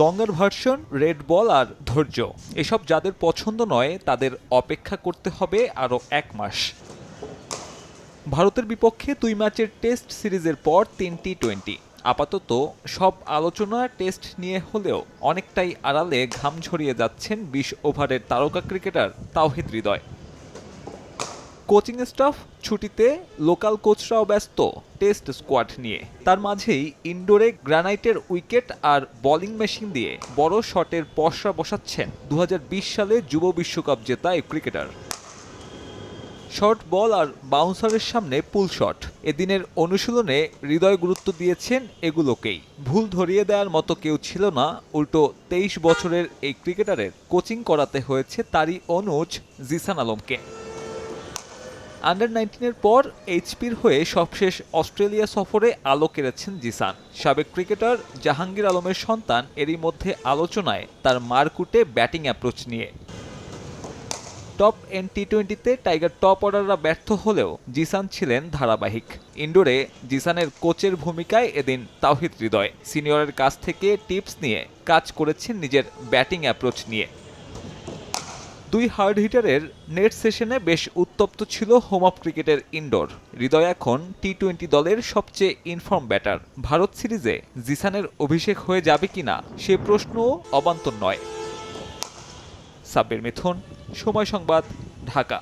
লঙ্গার version, red ball আর ধৈর্য। এসব যাদের পছন্দ নয়, তাদের অপেক্ষা করতে হবে আরও এক মাস। ভারতের বিপক্ষে দুই ম্যাচের টেস্ট সিরিজের পর তিনটি টোয়েন্টি আপাতত সব আলোচনা টেস্ট নিয়ে হলেও অনেকটাই আড়ালে ঘাম ঝরিয়ে যাচ্ছেন বিশ ওভারের তারকা cricketer Towhid Hridoy. Coaching staff ছুটিতে লোকাল কোচরাও ব্যস্ত টেস্ট স্কোয়াড নিয়ে। তার মাঝেই ইনডোরে গ্রানাইটের উইকেট আর বোলিং মেশিন দিয়ে বড় শটের পশরা বসাচ্ছেন দু হাজার বিশ সালে যুব বিশ্বকাপ জেতা এই ক্রিকেটার। শর্ট বল আর বাউন্সারের সামনে পুল শট। এদিনের অনুশীলনে হৃদয় গুরুত্ব দিয়েছেন এগুলোকেই। ভুল ধরিয়ে দেওয়ার মতো কেউ ছিল না, উল্টো তেইশ বছরের এই ক্রিকেটারের কোচিং করাতে হয়েছে তারই অনুজ জিসান আলমকে। আন্ডার নাইনটিনের পর এইচপির হয়ে সবশেষ অস্ট্রেলিয়া সফরে আলো কেড়েছেন জিসান। সাবেক ক্রিকেটার জাহাঙ্গীর আলমের সন্তান এরই মধ্যে আলোচনায় তার মারকুটে ব্যাটিং অ্যাপ্রোচ নিয়ে। টপ এন টি টোয়েন্টিতে টাইগার টপ অর্ডাররা ব্যর্থ হলেও জিসান ছিলেন ধারাবাহিক। ইন্ডোরে জিসানের কোচের ভূমিকায় এদিন তাওহিদ হৃদয়। সিনিয়রের কাছ থেকে টিপস নিয়ে কাজ করেছেন নিজের ব্যাটিং অ্যাপ্রোচ নিয়ে। দুই হার্ড হিটারের নেট সেশনে বেশ উত্তপ্ত ছিল হোম অফ ক্রিকেটের ইনডোর হৃদয় এখন টি টোয়েন্টি দলের সবচেয়ে ইনফর্ম ব্যাটার ভারত সিরিজে জিসানের অভিষেক হয়ে যাবে কিনা সে প্রশ্নও অবান্তর নয়। সাব্বির মিথুন, সময় সংবাদ, ঢাকা।